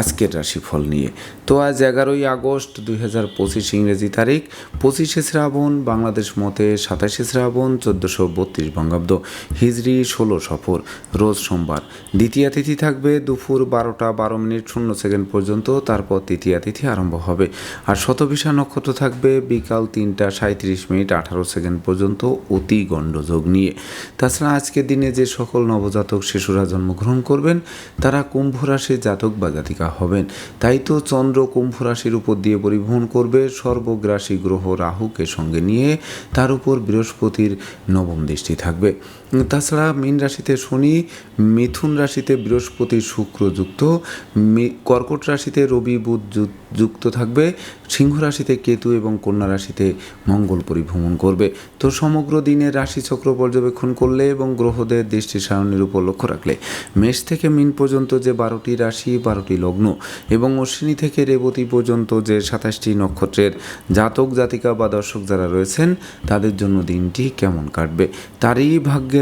আজকের রাশিফল নিয়ে। তো আজ এগারোই আগস্ট দুই হাজার পঁচিশ ইংরেজি তারিখ, পঁচিশে শ্রাবণ, বাংলাদেশ মতে সাতাশে শ্রাবণ, চোদ্দোশো বত্রিশ বঙ্গাব্দ। হিজড়ি ষোলো সফর রোজ সোমবার। দ্বিতীয় তিথি থাকবে দুপুর বারোটা বারো মিনিট শূন্য সেকেন্ড পর্যন্ত, তারপর তৃতীয়া তিথি আরম্ভ হবে। আর শতবিশা নক্ষত্র থাকবে বিকাল তিনটা সাঁত্রিশ মিনিট আঠারো সেকেন্ড পর্যন্ত অতি গণ্ডযোগ নিয়ে। তাছাড়া আজকের দিনে যে সকল নবজাতক শিশুরা জন্মগ্রহণ করবেন, তারা কুম্ভ রাশির জাতক বা জাতিকা হবেন। তাই তো চন্দ্র কুম্ভ রাশির উপর দিয়ে পরিবহন করবে। সর্বগ্রাসী গ্রহ রাহুকে সঙ্গে নিয়ে তার উপর বৃহস্পতির নবম দৃষ্টি থাকবে। তাছাড়া মীন রাশিতে শনি, মিথুন রাশিতে বৃহস্পতি শুক্র যুক্ত কর্কট রাশিতে রবি, বুধ যুক্ত থাকবে, সিংহ রাশিতে কেতু এবং কন্যা রাশিতে মঙ্গল পরিভ্রমণ করবে। তো সমগ্র দিনের রাশিচক্র পর্যবেক্ষণ করলে এবং গ্রহদের দৃষ্টি সারণীর উপর লক্ষ্য রাখলে মেষ থেকে মিন পর্যন্ত যে বারোটি রাশি, বারোটি লগ্ন এবং অশ্বিনী থেকে রেবতী পর্যন্ত যে সাতাশটি নক্ষত্রের জাতক, জাতিকা বা দর্শক যারা রয়েছেন, তাদের জন্য দিনটি কেমন কাটবে? তারই ভাগ্যের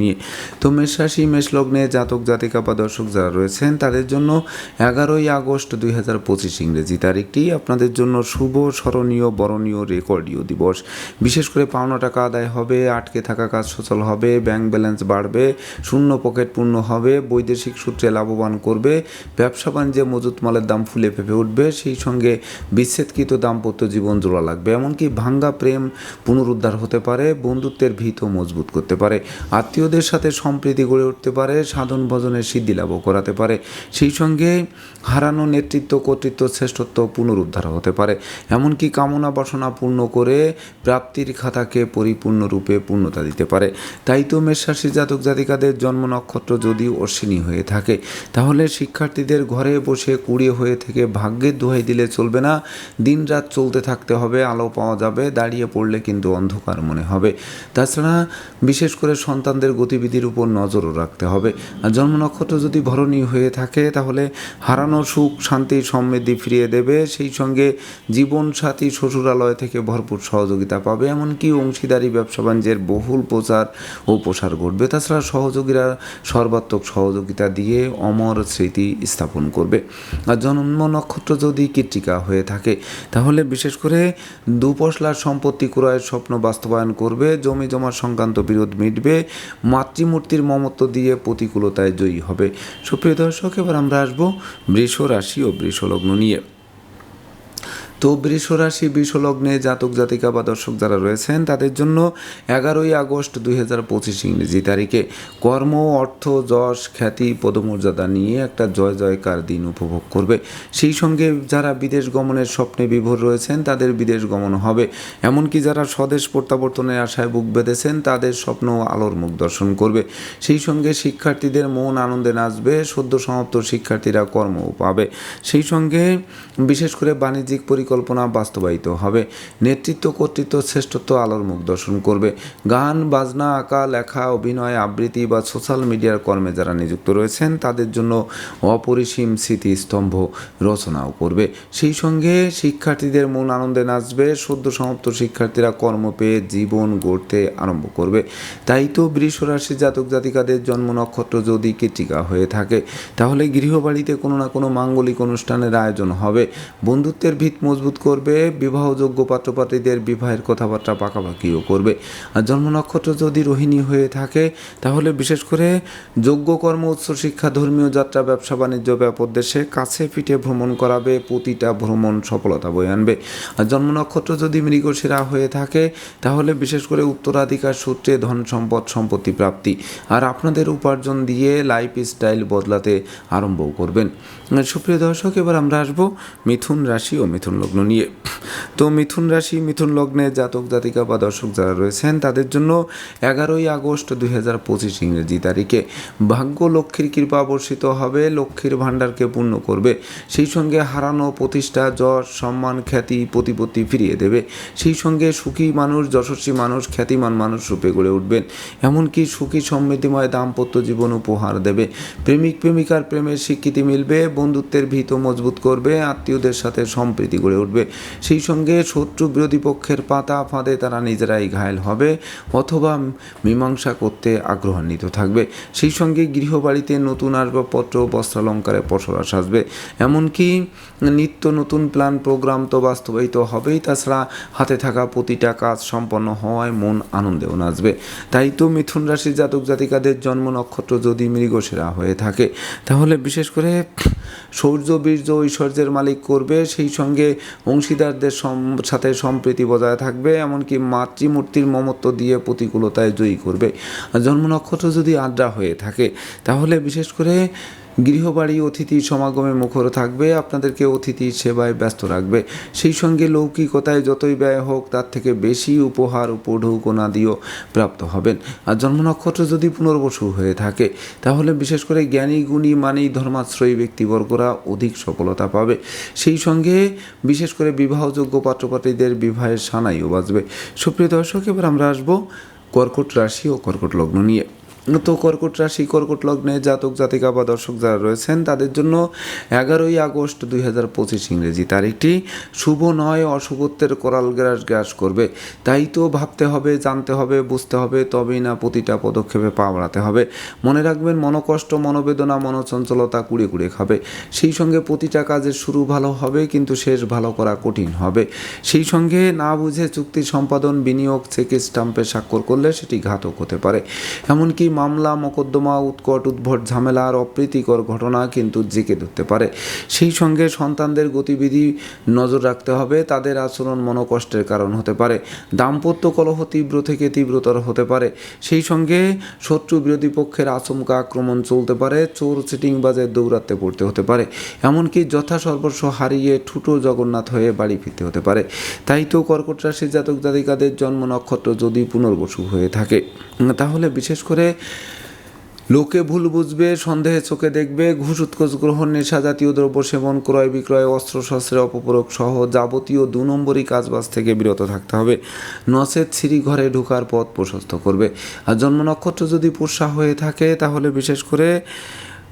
নিয়ে। তো মেষ রাশি মেষ লগ্নে জাতক, জাতিকা বা দর্শক যারা রয়েছেন, তাদের জন্য এগারোই আগস্ট দুই হাজার পঁচিশ ইংরেজি তারিখটি আপনাদের জন্য শুভ, স্মরণীয়, বরণীয়, রেকর্ডীয় দিবস। বিশেষ করে পাওনা টাকা আদায় হবে, আটকে থাকা কাজ সচল হবে, ব্যাংক ব্যালেন্স বাড়বে, শূন্য পকেট পূর্ণ হবে, বৈদেশিক সূত্রে লাভবান করবে, ব্যবসা বাণিজ্যে মজুত মালের দাম ফুলে ফেপে উঠবে, সেই সঙ্গে বিচ্ছেদকৃত দাম্পত্য জীবন জোড়া লাগবে। এমনকি ভাঙ্গা প্রেম পুনরুদ্ধার হতে পারে, বন্ধুত্বের ভিতও মজবুত করতে পারে। আত্মীয়দের সাথে সম্প্রীতি গড়ে উঠতে পারে, সাধন ভজনের সিদ্ধি লাভও করাতে পারে। সেই সঙ্গে হারানো নেতৃত্ব, কর্তৃত্ব, শ্রেষ্ঠত্ব পুনরুদ্ধার হতে পারে। এমনকি কামনা বাসনা পূর্ণ করে প্রাপ্তির খাতাকে পরিপূর্ণরূপে পূর্ণতা দিতে পারে। তাই তো মেষরাশি জাতক জাতিকাদের জন্ম নক্ষত্র যদি অশ্বিনী হয়ে থাকে, তাহলে শিক্ষার্থীদের ঘরে বসে কুড়িয়ে হয়ে থেকে ভাগ্যের দোহাই দিলে চলবে না। দিন রাত চলতে থাকতে হবে, আলো পাওয়া যাবে, দাঁড়িয়ে পড়লে কিন্তু অন্ধকার মনে হবে। তাছাড়া বিশেষ করে সন্তানদের গতিবিধির উপর নজরও রাখতে হবে। আর জন্ম নক্ষত্র যদি ভরণী হয়ে থাকে, তাহলে হারানো সুখ, শান্তি, সমৃদ্ধি ফিরিয়ে দেবে। সেই সঙ্গে জীবন সাথী শ্বশুরালয় থেকে ভরপুর সহযোগিতা পাবে। এমনকি অংশীদারি, ব্যবসা বাণিজ্যের বহুল প্রচার ও প্রসার ঘটবে। তাছাড়া সহযোগীরা সর্বাত্মক সহযোগিতা দিয়ে অমর স্মৃতি স্থাপন করবে। আর জন্ম নক্ষত্র যদি কৃত্তিকা হয়ে থাকে, তাহলে বিশেষ করে দুপশলার সম্পত্তি ক্রয়ের স্বপ্ন বাস্তবায়ন করবে। জমি জমা সংক্রান্ত বিরোধ মিটবে। মাতৃমূর্তির মমত্ব দিয়ে প্রতিকূলতায় জয়ী হবে। সুপ্রিয় দর্শক, এবার আমরা আসব বৃষ রাশি ও বৃষ লগ্ন নিয়ে। তো বৃষ রাশি বৃষ জাতক, জাতিকা বা দর্শক যারা রয়েছেন, তাদের জন্য এগারোই আগস্ট দুই হাজার পঁচিশ ইংরেজি তারিখে কর্ম, অর্থ, যশ, খ্যাতি, পদমর্যাদা নিয়ে একটা জয়, জয়কার দিন উপভোগ করবে। সেই সঙ্গে যারা বিদেশ গমনের স্বপ্নে বিভোর রয়েছেন, তাদের বিদেশ গমন হবে। এমনকি যারা স্বদেশ প্রত্যাবর্তনের আশায় বুক বেঁধেছেন, তাদের স্বপ্ন আলোর মুখ দর্শন করবে। সেই সঙ্গে শিক্ষার্থীদের মন আনন্দে নাচবে, সদ্য সমাপ্ত শিক্ষার্থীরা কর্ম পাবে। সেই সঙ্গে বিশেষ করে বাণিজ্যিক পরিকল্পনা বাস্তবায়িত হবে। নেতৃত্ব কর্তৃত্ব শ্রেষ্ঠত্ব আলোর মুখ দর্শন করবে। গান, বাজনা, আঁকা, লেখা, অভিনয়, আবৃত্তি বা সোশ্যাল মিডিয়ার কর্মে যারা নিযুক্ত রয়েছেন, তাদের জন্য অপরিসীম স্মৃতিস্তম্ভ রচনাও করবে। সেই সঙ্গে শিক্ষার্থীদের মন আনন্দে নাচবে, সদ্য সমাপ্ত শিক্ষার্থীরা কর্ম পেয়ে জীবন গড়তে আরম্ভ করবে। তাই তো বৃষ রাশি জাতক জাতিকাদের জন্ম নক্ষত্র যদি কৃতিকা হয়ে থাকে, তাহলে গৃহবাড়িতে কোনো না কোনো মাঙ্গলিক অনুষ্ঠানের আয়োজন হবে। বন্ধুত্বের ভিত মজবুত করবে, বিবাহযোগ্য পাত্রপাত্রীদের বিবাহের কথাবার্তা পাকাপাকিও করবে। আর জন্ম নক্ষত্র যদি রোহিণী হয়ে থাকে, তাহলে বিশেষ করে যোগ্য কর্ম, উচ্চ শিক্ষা, ধর্মীয় যাত্রা, ব্যবসা, বাণিজ্য, ব্যাপক দেশে কাছে পিঠে ভ্রমণ করাবে, প্রতিটা ভ্রমণ সফলতা বয়ে আনবে। আর জন্ম নক্ষত্র যদি মৃগশিরা হয়ে থাকে, তাহলে বিশেষ করে উত্তরাধিকার সূত্রে ধন সম্পদ, সম্পত্তি প্রাপ্তি। আর আপনাদের উপার্জন দিয়ে লাইফ স্টাইল বদলাতে আরম্ভ করবেন। সুপ্রিয় দর্শক, এবার আমরা আসব মিথুন রাশি ও মিথুন লগ্ন নিয়ে। তো মিথুন রাশি, মিথুন লগ্নে জাতক, জাতিকা বা দর্শক যারা রয়েছেন, তাদের জন্য এগারোই আগস্ট দুই হাজার পঁচিশ ইংরেজি তারিখে ভাগ্য লক্ষ্মীর কৃপা বর্ষিত হবে, লক্ষ্মীর ভাণ্ডারকে পূর্ণ করবে, সেই সঙ্গে হারানো প্রতিষ্ঠা, যশ, সম্মান, খ্যাতি, প্রতিপত্তি ফিরিয়ে দেবে, সেই সঙ্গে সুখী মানুষ, যশস্বী মানুষ, খ্যাতিমান মানুষ রূপে গড়ে উঠবেন, এমনকি সুখী সমৃদ্ধিময় দাম্পত্য জীবন উপহার দেবে, প্রেমিক, প্রেমিকার প্রেমের স্বীকৃতি মিলবে বন্ধুত্বের ভিত মজবুত করবে, আত্মীয়দের সাথে সম্প্রীতি গড়ে উঠবে। সেই সঙ্গে শত্রু বিরোধী পক্ষের পাতা ফাঁদে তারা নিজেরাই ঘায়েল হবে অথবা মীমাংসা করতে আগ্রহান্বিত থাকবে। সেই সঙ্গে গৃহবাড়িতে নতুন আসবাবপত্র, বস্ত্রালঙ্কারে পসরা সাজবে। এমনকি নিত্য নতুন প্ল্যান প্রোগ্রাম তো বাস্তবায়িত হবেই, তাছাড়া হাতে থাকা প্রতিটা কাজ সম্পন্ন হওয়ায় মন আনন্দেও নাচবে। তাই তো মিথুন রাশির জাতক জাতিকাদের জন্ম নক্ষত্র যদি মৃগসেরা হয়ে থাকে, তাহলে বিশেষ করে সৌর্য, বীর্য, ঐশ্বর্যের মালিক করবে, সেই সঙ্গে অংশীদারদের সাথে সম্প্রীতি বজায় থাকবে, এমনকি মাতৃমূর্তির মমত্ব দিয়ে প্রতিকূলতায় জয়ী করবে। জন্ম নক্ষত্র যদি আড্ডা হয়ে থাকে, তাহলে বিশেষ করে গৃহবাড়ি, অতিথি সমাগমে মুখর থাকবে, আপনাদেরকে অতিথি সেবায় ব্যস্ত রাখবে। সেই সঙ্গে লৌকিকতায় যতই ব্যয় হোক, তার থেকে বেশি উপহার উপঢৌকনা দিয়েও প্রাপ্ত হবেন। আর জন্ম নক্ষত্র যদি পুনর্বসু হয়ে থাকে, তাহলে বিশেষ করে জ্ঞানী, গুণী, মানেই ধর্মাশ্রয়ী ব্যক্তিবর্গরা অধিক সফলতা পাবে। সেই সঙ্গে বিশেষ করে বিবাহযোগ্য পাত্রপাত্রীদের বিবাহের সানাইও বাজবে। সুপ্রিয় দর্শক, এবার আমরা আসব কর্কট রাশি ও কর্কট লগ্ন নিয়ে। তো কর্কট রাশি, কর্কট লগ্নে জাতক, জাতিকা বা দর্শক যারা রয়েছেন, তাদের জন্য এগারোই আগস্ট দুই হাজার পঁচিশ ইংরেজি তারিখটি শুভ নয়, অশুভত্বের করাল গ্রাস গ্রাস করবে। তাই তো ভাবতে হবে, জানতে হবে, বুঝতে হবে, তবেই না প্রতিটা পদক্ষেপে পা বাড়াতে হবে। মনে রাখবেন, মনোকষ্ট, মনোবেদনা, মনোচঞ্চলতা কুড়ে কুড়ে খাবে। সেই সঙ্গে প্রতিটা কাজের শুরু ভালো হবে, কিন্তু শেষ ভালো করা কঠিন হবে। সেই সঙ্গে না বুঝে চুক্তি সম্পাদন, বিনিয়োগ, চেকে স্টাম্পে স্বাক্ষর করলে সেটি ঘাতক হতে পারে। এমনকি মামলা, মোকদ্দমা, উৎকট, উদ্ভট ঝামেলা আর অপ্রীতিকর ঘটনা কিন্তু জেঁকে ধরতে পারে। সেই সঙ্গে সন্তানদের গতিবিধি নজর রাখতে হবে। তাদের আচরণ মনোকষ্টের কারণ হতে পারে। দাম্পত্য কলহ তীব্র থেকে তীব্রতর হতে পারে। সেই সঙ্গে শত্রু বিরোধী পক্ষের আচমকা আক্রমণ চলতে পারে। চোর চিটিংবাজের দৌরাত্মে পড়তে হতে পারে। এমনকি যথাসর্বস্ব হারিয়ে ঠুটো জগন্নাথ হয়ে বাড়ি ফিরতে হতে পারে। তাই তো কর্কট রাশির জাতক জাতিকাদের জন্ম নক্ষত্র যদি পুনর্বসু হয়ে থাকে। তাহলে বিশেষ করে লোকে ভুল বুঝবে, সন্দেহে চোখে দেখবে, ঘুষ, উৎকোচ, গ্রহণ, নেশা, জাতীয় দ্রব্য সেবন, ক্রয়, বিক্রয় অস্ত্রশস্ত্রের অপপ্রয়োগ সহ যাবতীয় দু নম্বরই কাজবাজ থেকে বিরত থাকতে হবে। নচেত সিঁড়ি ঘরে ঢোকার পথ প্রশস্ত করবে। আর জন্ম নক্ষত্র যদি পোষা হয়ে থাকে, তাহলে বিশেষ করে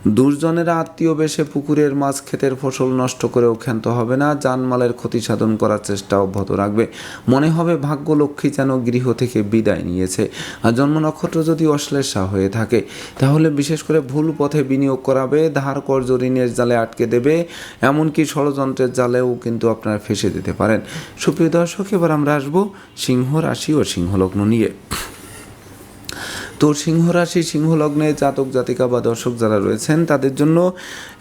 দুর্জনেরা আত্মীয় বেশে পুকুরের মাছ ক্ষেতের ফসল নষ্ট করেও ক্ষান্ত হবে না, জানমালের ক্ষতি সাধন করার চেষ্টা অব্যাহত রাখবে। মনে হবে ভাগ্য লক্ষ্মী যেন গৃহ থেকে বিদায় নিয়েছে। আর জন্ম নক্ষত্র যদি অশ্লেষা হয়ে থাকে, তাহলে বিশেষ করে ভুল পথে বিনিয়োগ করাবে, ধার কর্জ ঋণের জালে আটকে দেবে, এমনকি ষড়যন্ত্রের জালেও কিন্তু আপনারা ফেসে দিতে পারেন। সুপ্রিয় দর্শক, এবার আমরা আসব সিংহ রাশি ও সিংহলগ্ন নিয়ে। তো সিংহ রাশি সিংহ লগ্নে জাতক, জাতিকা বা দর্শক যারা রয়েছেন, তাদের জন্য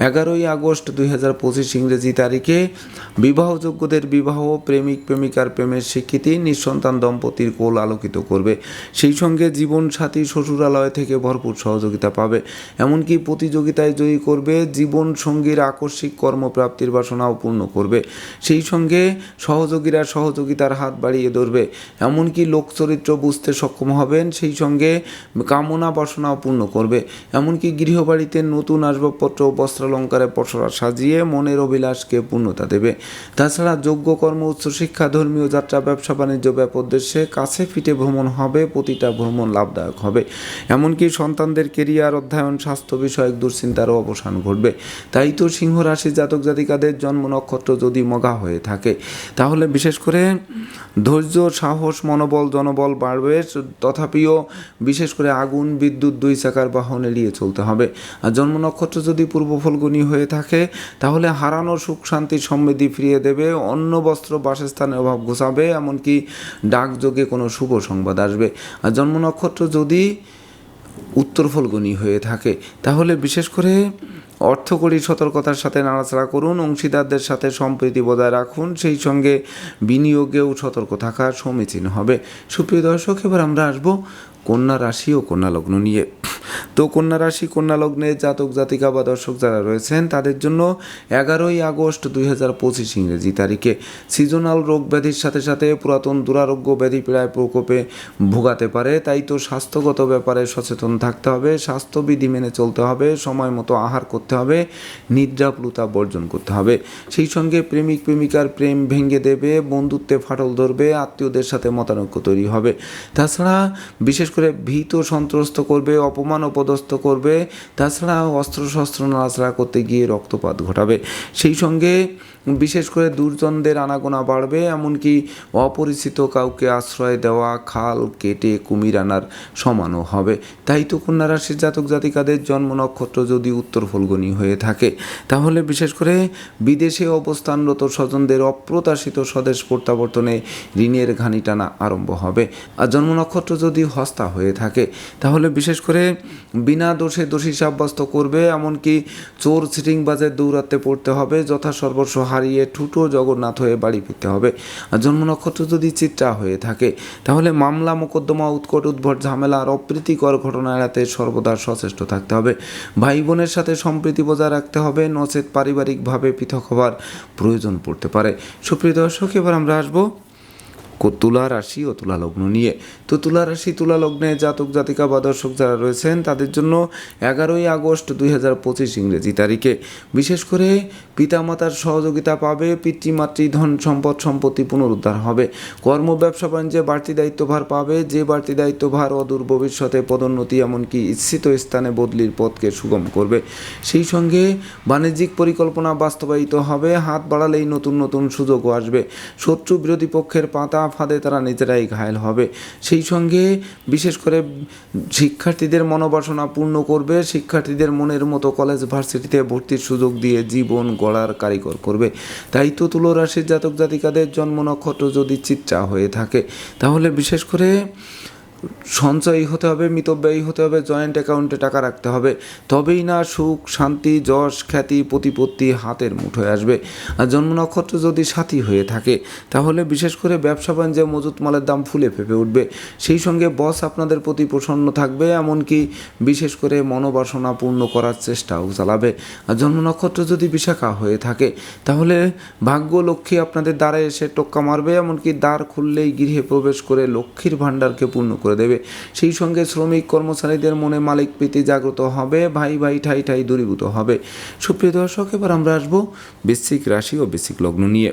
এগারোই আগস্ট দুই হাজার পঁচিশ ইংরেজি তারিখে বিবাহযোগ্যদের বিবাহ প্রেমিক, প্রেমিকার প্রেমের স্বীকৃতি নিঃসন্তান দম্পতির কোল আলোকিত করবে। সেই সঙ্গে জীবন সাথী শ্বশুরালয় থেকে ভরপুর সহযোগিতা পাবে। এমনকি প্রতিযোগিতায় জয়ী করবে জীবন সঙ্গীর আকস্মিক কর্মপ্রাপ্তির বাসনাও পূর্ণ করবে। সেই সঙ্গে সহযোগীরা সহযোগিতার হাত বাড়িয়ে ধরবে। এমনকি লোকচরিত্র বুঝতে সক্ষম হবেন, সেই সঙ্গে কামনা বাসনাও পূর্ণ করবে। এমনকি গৃহবাড়িতে নতুন আসবাবপত্র, বস্ত্রালঙ্কারে পসরা সাজিয়ে মনের অভিলাষকে পূর্ণতা দেবে। তাছাড়া যোগ্য কর্ম উচ্চশিক্ষা ধর্মীয় যাত্রা, ব্যবসা বাণিজ্য ব্যাপোদ্দেশ্যে কাছে ফিটে ভ্রমণ হবে, প্রতিটা ভ্রমণ লাভদায়ক হবে। এমনকি সন্তানদের কেরিয়ার, অধ্যয়ন, স্বাস্থ্য বিষয়ক দুশ্চিন্তারও অবসান ঘটবে। তাই তো সিংহ রাশি জাতক জাতিকাদের জন্ম নক্ষত্র যদি মগা হয়ে থাকে, তাহলে বিশেষ করে ধৈর্য, সাহস, মনোবল, জনবল বাড়বে। তথাপিও বিশেষ করে আগুন, বিদ্যুৎ দুই চাকার বাহন এড়িয়ে চলতে হবে। আর জন্ম নক্ষত্র যদি পূর্ব ফলগুনি হয়ে থাকে, তাহলে হারানো সুখ, শান্তি, সমৃদ্ধি ফিরিয়ে দেবে, অন্য বস্ত্র, বাসস্থানের অভাব ঘোষাবে, এমনকি ডাকযোগে কোনো শুভ সংবাদ আসবে। আর জন্ম নক্ষত্র যদি উত্তর ফলগুনি হয়ে থাকে, তাহলে বিশেষ করে অর্থকরী সতর্কতার সাথে নাড়াচাড়া করুন, অংশীদারদের সাথে সম্প্রীতি বজায় রাখুন, সেই সঙ্গে বিনিয়োগেও সতর্ক থাকা সমীচীন হবে। সুপ্রিয় দর্শক, এবার আমরা আসব কন্যা রাশি ও কন্যা লগ্ন নিয়ে। তো কন্যা রাশি, কন্যা লগ্নের জাতক, জাতিকা বা দর্শক যারা রয়েছেন, তাদের জন্য এগারোই আগস্ট দুই হাজার পঁচিশ ইংরেজি তারিখে সিজনাল রোগ ব্যাধির সাথে সাথে পুরাতন দুরারোগ্য ব্যাধি পীড়ায় প্রকোপে ভোগাতে পারে। তাই তো স্বাস্থ্যগত ব্যাপারে সচেতন থাকতে হবে, স্বাস্থ্যবিধি মেনে চলতে হবে, সময় মতো আহার করতে হবে, নিদ্রাপ্লুতা বর্জন করতে হবে। সেই সঙ্গে প্রেমিক প্রেমিকার প্রেম ভেঙে দেবে, বন্ধুত্বে ফাটল ধরবে, আত্মীয়দের সাথে মতানৈক্য তৈরি হবে। তাছাড়া বিশেষ করে ভীত সন্ত্রস্ত করবে, অপমান অপদস্থ করবে, তাছাড়া অস্ত্রশস্ত্র নাচড়া করতে গিয়ে রক্তপাত ঘটাবে। সেই সঙ্গে বিশেষ করে দুর্জনদের আনাগোনা বাড়বে, এমনকি অপরিচিত কাউকে আশ্রয় দেওয়া, খাল কেটে কুমির আনার সমানও হবে। তাই তো কন্যা রাশির জাতক জাতিকাদের জন্ম নক্ষত্র যদি উত্তর ফলগুনি হয়ে থাকে, তাহলে বিশেষ করে বিদেশে অবস্থানরত স্বজনদের অপ্রত্যাশিত স্বদেশ প্রত্যাবর্তনে ঋণের ঘানি টানা আরম্ভ হবে। আর জন্ম নক্ষত্র যদি হস্তা হয়ে থাকে, তাহলে বিশেষ করে বিনা দোষে দোষী সাব্যস্ত করবে, এমনকি চোর সিটিংবাজের দৌরাত্মে পড়তে হবে, যথা সর্বস্ব হারিয়ে ঠুটো জগন্নাথ হয়ে বাড়ি ফিরতে হবে। আর জন্ম নক্ষত্র যদি চিত্রা হয়ে থাকে, তাহলে মামলা মোকদ্দমা, উৎকট উদ্ভট ঝামেলা আর অপ্রীতিকর ঘটনা এড়াতে সর্বদা সচেষ্ট থাকতে হবে। ভাই বোনের সাথে সম্প্রীতি বজায় রাখতে হবে, নচেত পারিবারিকভাবে পৃথক হওয়ার প্রয়োজন পড়তে পারে। সুপ্রিয় দর্শক, এবার আমরা আসব তুলা রাশি ও তুলা লগ্ন নিয়ে। তো তুলা রাশি, তুলা লগ্নে জাতক, জাতিকা বা দর্শক যারা রয়েছেন, তাদের জন্য এগারোই আগস্ট দুই হাজার পঁচিশ ইংরেজি তারিখে। বিশেষ করে পিতামাতার সহযোগিতা পাবে, পিতৃমাতৃ ধন সম্পদ সম্পত্তি পুনরুদ্ধার হবে। কর্ম, ব্যবসা, বাণিজ্যে বাড়তি দায়িত্বভার পাবে, যে বাড়তি দায়িত্বভার অদূর ভবিষ্যতে পদোন্নতি, এমনকি ইচ্ছিত স্থানে বদলির পথকে সুগম করবে। সেই সঙ্গে বাণিজ্যিক পরিকল্পনা বাস্তবায়িত হবে, হাত বাড়ালেই নতুন নতুন সুযোগও আসবে। শত্রু বিরোধী পক্ষের পাতা ফাঁদে তারা নিজেরাই ঘায়ল হবে। সেই সঙ্গে বিশেষ করে শিক্ষার্থীদের মনোবাসনা পূর্ণ করবে, শিক্ষার্থীদের মনের মতো কলেজ ভার্সিটিতে ভর্তির সুযোগ দিয়ে জীবন গড়ার কারিগর করবে। তাই তো তুলোরাশির জাতক জাতিকাদের জন্ম নক্ষত্র যদি চিত্রা হয়ে থাকে, তাহলে বিশেষ করে সঞ্চয়ী হতে হবে, মিতব্যয়ী হতে হবে জয়েন্ট অ্যাকাউন্টে টাকা রাখতে হবে। তবেই না সুখ, শান্তি, যশ, খ্যাতি, প্রতিপত্তি হাতের মুঠোয় আসবে। আর জন্ম নক্ষত্র যদি সাথী হয়ে থাকে, তাহলে বিশেষ করে ব্যবসা বাণিজ্যে মজুত মালের দাম ফুলে ফেপে উঠবে। সেই সঙ্গে বস আপনাদের প্রতি প্রসন্ন থাকবে, এমনকি বিশেষ করে মনোবাসনা পূর্ণ করার চেষ্টাও চালাবে। আর জন্ম নক্ষত্র যদি বিশাখা হয়ে থাকে, তাহলে ভাগ্য লক্ষ্মী আপনাদের দ্বারে এসে টোক্কা মারবে, এমনকি দ্বার খুললেই গৃহে প্রবেশ করে লক্ষ্মীর ভাণ্ডারকে পূর্ণ করে দেবে। সেই সঙ্গে শ্রমিক কর্মচারীদের মনে মালিক প্রীতি জাগ্রত হবে, ভাই ভাই ঠাই ঠাই দূরীভূত হবে। সুপ্রিয় দর্শক, এবার আমরা আসব বৃশ্চিক রাশি ও বৃশ্চিক লগ্ন নিয়ে।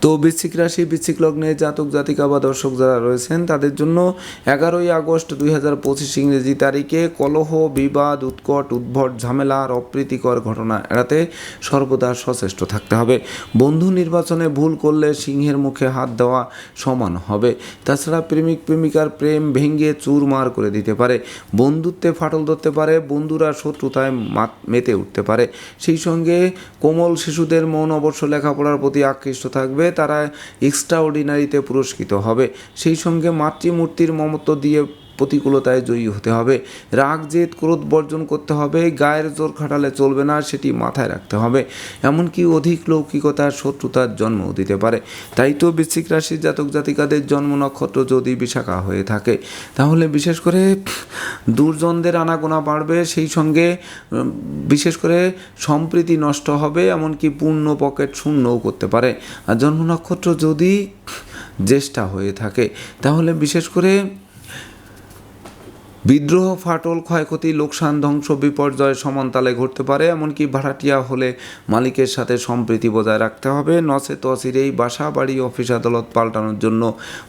তো বৃশ্চিক রাশি, বৃশ্চিক লগ্নে জাতক, জাতিকা বা দর্শক যারা রয়েছেন, তাদের জন্য এগারোই আগস্ট দুই হাজার পঁচিশ ইংরেজি তারিখে কলহ, বিবাদ, উৎকট, উদ্ভট, ঝামেলা আর অপ্রীতিকর ঘটনা এড়াতে সর্বদা সচেষ্ট থাকতে হবে। বন্ধু নির্বাচনে ভুল করলে সিংহের মুখে হাত দেওয়া সমান হবে। তাছাড়া প্রেমিক, প্রেমিকার প্রেম ভেঙে চুরমার করে দিতে পারে। বন্ধুত্বে ফাটল ধরতে পারে, বন্ধুরা শত্রুতায় মাত- মেতে উঠতে পারে। সেই সঙ্গে কোমল শিশুদের মন অবশ্য লেখাপড়ার প্রতি আকৃষ্ট থাকবে তারা এক্সট্রা অর্ডিনারিতে পুরস্কৃত হবে। সেই সঙ্গে মাতৃমূর্তির মমত্ব দিয়ে প্রতিকূলতায় জয়ী হতে হবে। রাগ, জেদ, ক্রোধ বর্জন করতে হবে। গায়ের জোর খাটালে চলবে না, সেটি মাথায় রাখতে হবে। এমনকি অধিক লৌকিকতার শত্রুতার জন্ম দিতে পারে। তাই তো বৃশ্চিক রাশির জাতক জাতিকাদের জন্ম নক্ষত্র যদি বিশাখা হয়ে থাকে, তাহলে বিশেষ করে দুর্জনদের আনাগোনা বাড়বে। সেই সঙ্গে বিশেষ করে সম্প্রীতি নষ্ট হবে, এমনকি পূর্ণ পকেট শূন্যও করতে পারে। আর জন্ম নক্ষত্র যদি জ্যেষ্ঠা হয়ে থাকে, তাহলে বিশেষ করে বিদ্রোহ, ফাটল, ক্ষয়ক্ষতি, লোকসান, ধ্বংস, বিপর্যয় সমানতালে ঘটতে পারে, এমনকি ভাড়াটিয়া হলে মালিকের সাথে সম্প্রীতি বজায় রাখতে হবে। নচেত অচিরেই বাসা বাড়ি অফিস আদালত পাল্টানোর জন্য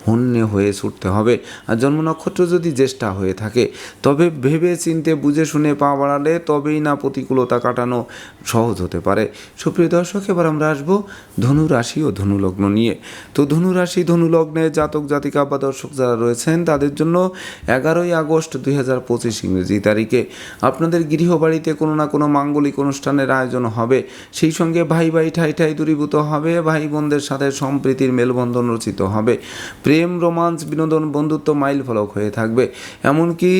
হন্যে হয়ে ছুটতে হবে। আর জন্ম নক্ষত্র যদি জ্যেষ্ঠা হয়ে থাকে, তবে ভেবে চিনতে, বুঝে শুনে পা বাড়ালে তবেই না প্রতিকূলতা কাটানো সহজ হতে পারে। সুপ্রিয় দর্শক, এবার আমরা আসব ধনু রাশি ও ধনুলগ্ন নিয়ে। তো ধনু রাশি ধনু জাতক, জাতিকা বা দর্শক যারা রয়েছেন, তাদের জন্য এগারোই আগস্ট দুই হাজার পঁচিশ ইংরেজি তারিখে আপনাদের গৃহবাড়িতে কোনো না কোনো মাঙ্গলিক অনুষ্ঠানের আয়োজন হবে। সেই সঙ্গে ভাই ভাই ঠাই ঠাই দূরীভূত হবে, ভাই বোনদের সাথে সম্প্রীতির মেলবন্ধন রচিত হবে। প্রেম, রোমান্স, বিনোদন, বন্ধুত্ব মাইল ফলক হয়ে থাকবে। এমনকি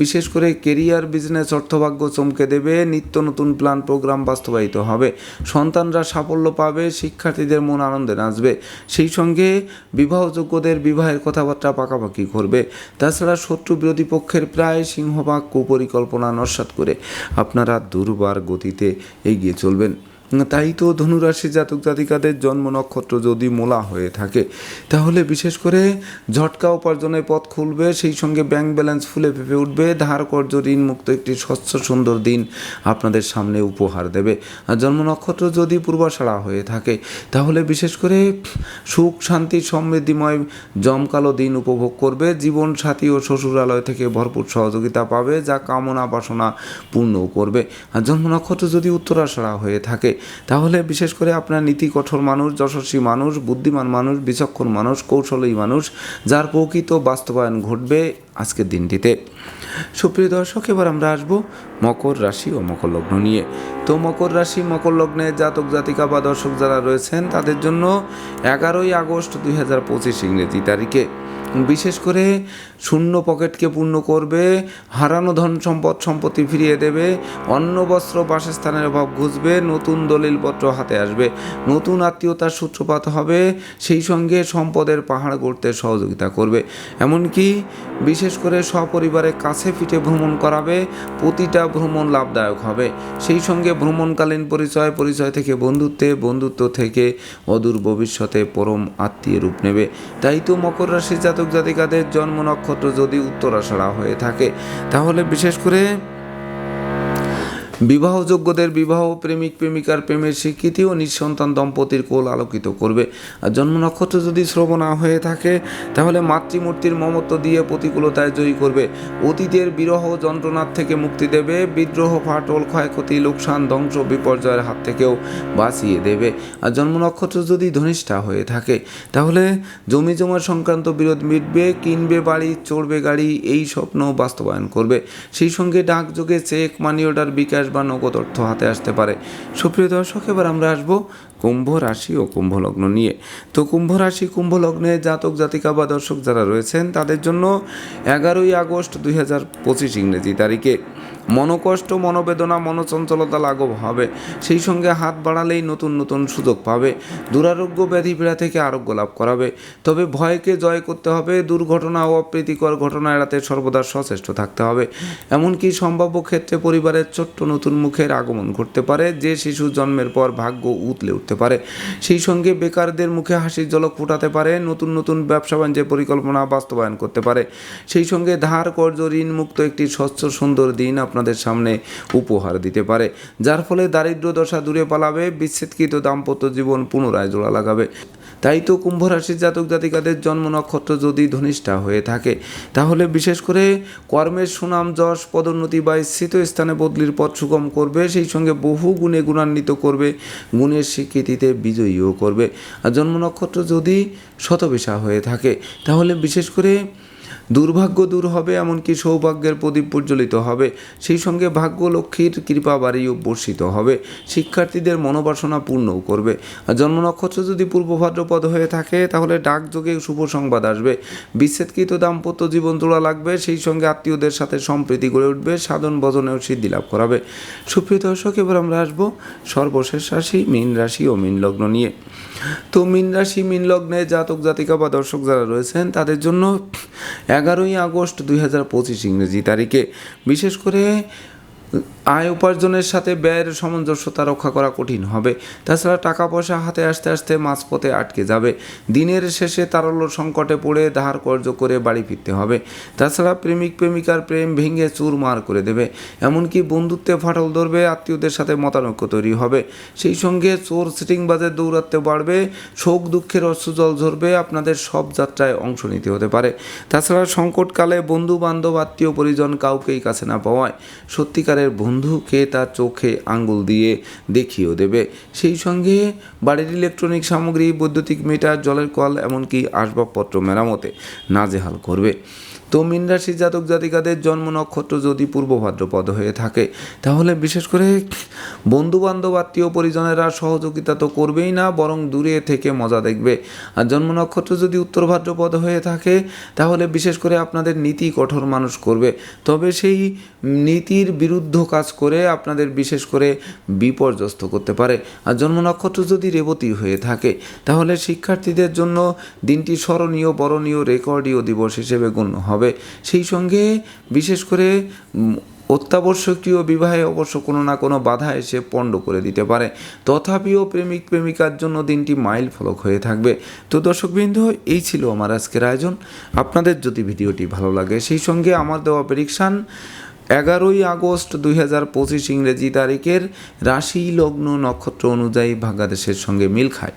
বিশেষ করে কেরিয়ার, বিজনেস, অর্থভাগ্য চমকে দেবে, নিত্য নতুন প্ল্যান, প্রোগ্রাম বাস্তবায়িত হবে। সন্তানরা সাফল্য পাবে, শিক্ষার্থীদের মন আনন্দে নাচবে। সেই সঙ্গে বিবাহযোগ্যদের বিবাহের কথাবার্তা পাকাপাকি করবে। তাছাড়া শত্রু বিরোধী পক্ষের প্রায় সিংহভাগ কুপরিকল্পনা নস্বাত করে আপনারা দুর্বার গতিতে এগিয়ে চলবেন। তাই তো ধনুরাশি জাতক জাতিকাদের জন্ম নক্ষত্র যদি মোলা হয়ে থাকে, তাহলে বিশেষ করে ঝটকা উপার্জনের পথ খুলবে, সেই সঙ্গে ব্যাংক ব্যালেন্স ফুলে ফেপে উঠবে, ধার কর্য ঋণ মুক্ত একটি স্বচ্ছ সুন্দর দিন আপনাদের সামনে উপহার দেবে। আর জন্ম নক্ষত্র যদি পূর্বাশাড়া হয়ে থাকে, তাহলে বিশেষ করে সুখ, শান্তি, সমৃদ্ধিময় জমকালো দিন উপভোগ করবে জীবন সাথী ও শ্বশুরালয় থেকে ভরপুর সহযোগিতা পাবে, যা কামনা বাসনা পূর্ণ করবে। আর জন্ম নক্ষত্র যদি উত্তরাষাড়া হয়ে থাকে তাহলে বিশেষ করে আপনার নীতি কঠোর মানুষ, যশস্বী মানুষ, বুদ্ধিমান মানুষ, বিচক্ষণ মানুষ, কৌশলী মানুষ, যার প্রকৃত বাস্তবায়ন ঘটবে আজকের দিনটিতে। সুপ্রিয় দর্শক, এবার আমরা আসব মকর রাশি ও মকর লগ্ন নিয়ে। তো মকর রাশি, মকর লগ্নে জাতক, জাতিকা বা দর্শক যারা রয়েছেন, তাদের জন্য এগারোই আগস্ট দুই হাজার পঁচিশ ইংরেজি তারিখে। বিশেষ করে শূন্য পকেটকে পূর্ণ করবে, হারানো ধন সম্পদ সম্পত্তি ফিরিয়ে দেবে, অন্ন, বস্ত্র, বাসস্থানের অভাব ঘুষবে, নতুন দলিলপত্র হাতে আসবে, নতুন আত্মীয়তার সূত্রপাত হবে, সেই সঙ্গে সম্পদের পাহাড় গড়তে সহযোগিতা করবে। এমনকি বিশেষ করে সপরিবারে কাছে ফিটে ভ্রমণ করাবে, প্রতিটা ভ্রমণ লাভদায়ক হবে। সেই সঙ্গে ভ্রমণকালীন পরিচয় পরিচয় থেকে বন্ধুত্বে, বন্ধুত্ব থেকে অদূর ভবিষ্যতে পরম আত্মীয় রূপ নেবে। তাই তো মকর রাশি জাতক জাতিকাদের জন্ম নক্ষত্র যদি উত্তরাষাড়া হয়ে থাকে তাহলে বিশেষ করে বিবাহযোগ্যদের বিবাহ প্রেমিক, প্রেমিকার প্রেমের স্বীকৃতি ও নিঃসন্তান দম্পতির কোল আলোকিত করবে। আর জন্ম নক্ষত্র যদি শ্রবণা হয়ে থাকে, তাহলে মাতৃমূর্তির মমত্ব দিয়ে প্রতিকূলতায় জয়ী করবে। অতীতের বিরহ যন্ত্রণার থেকে মুক্তি দেবে। বিদ্রোহ, ফাটল, ক্ষয়ক্ষতি, লোকসান, ধ্বংস, বিপর্যয়ের হাত থেকেও বাঁচিয়ে দেবে। আর জন্ম নক্ষত্র যদি ধনিষ্ঠা হয়ে থাকে, তাহলে জমি জমা সংক্রান্ত বিরোধ মিটবে, কিনবে বাড়ি, চড়বে গাড়ি, এই স্বপ্ন বাস্তবায়ন করবে। সেই সঙ্গে ডাকযোগে চেক, মানি অর্ডার, বিকাশ বা নগদ অর্থ হাতে আসতে পারে। সুপ্রিয় দর্শক, এবার আমরা আসব কুম্ভ রাশি ও কুম্ভ লগ্ন নিয়ে। তো কুম্ভ রাশি, কুম্ভ লগ্নে জাতক, জাতিকা বা দর্শক যারা রয়েছেন, তাদের জন্য এগারোই আগস্ট দুই হাজার পঁচিশ ইংরেজি তারিখে। মনোকষ্ট, মনোবেদনা, মনোচঞ্চলতা লাঘব হবে। সেই সঙ্গে হাত বাড়ালেই নতুন নতুন সুযোগ পাবে। দুরারোগ্য ব্যাধি পীড়া থেকে আরোগ্য লাভ করাবে। তবে ভয়কে জয় করতে হবে। দুর্ঘটনা ও অপ্রীতিকর ঘটনা এড়াতে সর্বদা সচেষ্ট থাকতে হবে। এমনকি সম্ভাব্য ক্ষেত্রে পরিবারের ছোট্ট নতুন মুখের আগমন ঘটতে পারে। যে শিশু জন্মের পর ভাগ্য উতলে উঠতে পারে। সেই সঙ্গে বেকারদের মুখে হাসির ঝলক ফোটাতে পারে। নতুন নতুন ব্যবসা বাণিজ্যের পরিকল্পনা বাস্তবায়ন করতে পারে। সেই সঙ্গে ধার কর্য ঋণ মুক্ত একটি স্বচ্ছ, সুন্দর দিন আপনাদের সামনে উপহার দিতে পারে, যার ফলে দারিদ্র দশা দূরে পালাবে, বিচ্ছেদকৃত দাম্পত্য জীবন পুনরায় জোড়া লাগাবে। তাই তো কুম্ভ রাশির জাতক জাতিকাদের জন্ম নক্ষত্র যদি ধনিষ্ঠা হয়ে থাকে, তাহলে বিশেষ করে কর্মের সুনাম, যশ, পদোন্নতি বা স্থিত স্থানে বদলির পথ সুগম করবে, সেই সঙ্গে বহু গুণে গুণান্বিত করবে, গুণের স্বীকৃতিতে বিজয়ীও করবে। আর জন্ম নক্ষত্র যদি শতবিশা হয়ে থাকে, তাহলে বিশেষ করে দুর্ভাগ্য দূর হবে, এমনকি সৌভাগ্যের প্রদীপ প্রজ্বলিত হবে। সেই সঙ্গে ভাগ্য লক্ষ্মীর কৃপা বাড়িও বর্ষিত হবে। শিক্ষার্থীদের মনোবাসনা পূর্ণও করবে। জন্ম নক্ষত্র যদি পূর্ব ভাদ্রপদ হয়ে থাকে, তাহলে ডাকযোগে শুভ সংবাদ আসবে। বিচ্ছেদকৃত দাম্পত্য জীবন জোড়া লাগবে। সেই সঙ্গে আত্মীয়দের সাথে সম্প্রীতি গড়ে উঠবে। সাধন ভজনেও সিদ্ধি লাভ করাবে। সুপ্রিয় দর্শক, এবার আমরা আসব সর্বশেষ রাশি, মীন রাশি ও মীন লগ্ন নিয়ে। তো মিন রাশি, মিন লগ্নে জাতক, জাতিকা বা দর্শক যারা রয়েছেন, তাদের জন্য এগারোই আগস্ট দুই হাজার পঁচিশ ইংরেজি তারিখে। বিশেষ করে আয় উপার্জনের সাথে ব্যয়ের সামঞ্জস্যতা রক্ষা করা কঠিন হবে। তাছাড়া টাকা পয়সা হাতে আসতে আসতে মাঝপথে আটকে যাবে। দিনের শেষে তারল্য সংকটে পড়ে ধার কর্য করে বাড়ি ফিরতে হবে। তাছাড়া প্রেমিক প্রেমিকার প্রেম ভেঙে চুরমার করে দেবে। এমনকি বন্ধুত্বে ফাটল ধরবে, আত্মীয়দের সাথে মতানৈক্য তৈরি হবে। সেই সঙ্গে চোর সিটিংবাজের দৌরাত্ম্য বাড়বে, শোক দুঃখের অশ্রুজল ঝরবে, আপনাদের সব যাত্রায় অংশ নিতে হতে পারে। তাছাড়া সংকটকালে বন্ধু বান্ধব আত্মীয় পরিজন কাউকেই কাছে না পাওয়ায় সত্যিকারের বন্ধুকে তার চোখে আঙ্গুল দিয়ে দেখিয়েও দেবে। সেই সঙ্গে বাড়ির ইলেকট্রনিক সামগ্রী, বৈদ্যুতিক মিটার জলের কল, এমনকি আসবাবপত্র মেরামতে নাজেহাল করবে। তো মীন রাশির জাতক জাতিকাদের জন্ম নক্ষত্র যদি পূর্ব ভাদ্রপদ হয়ে থাকে, তাহলে বিশেষ করে বন্ধু বান্ধব আত্মীয় পরিজনেরা সহযোগিতা তো করবেই না, বরং দূরে থেকে মজা দেখবে। আর জন্ম নক্ষত্র যদি উত্তর ভাদ্রপদ হয়ে থাকে, তাহলে বিশেষ করে আপনাদের নীতি কঠোর মানুষ করবে। তবে সেই নীতির বিরুদ্ধ কাজ করে আপনাদের বিশেষ করে বিপর্যস্ত করতে পারে। আর জন্ম নক্ষত্র যদি রেবতী হয়ে থাকে, তাহলে শিক্ষার্থীদের জন্য দিনটি স্মরণীয়, বরণীয়, রেকর্ডীয় দিবস হিসেবে গণ্য হবে। সেই সঙ্গে বিশেষ করে অত্যাবশ্যকীয় বিবাহে অবশ্য কোনো না কোনো বাধা এসে পণ্ড করে দিতে পারে। তথাপিও প্রেমিক প্রেমিকার জন্য দিনটি মাইল ফলক হয়ে থাকবে। তো দর্শকবৃন্দ এই ছিল আমার আজকের আয়োজন। আপনাদের যদি ভিডিওটি ভালো লাগে, সেই সঙ্গে আমার দেওয়া প্রেডিকশান এগারোই আগস্ট দুই হাজার পঁচিশ ইংরেজি তারিখের রাশি লগ্ন নক্ষত্র অনুযায়ী ভাগ্যাদেশের সঙ্গে মিল খায়।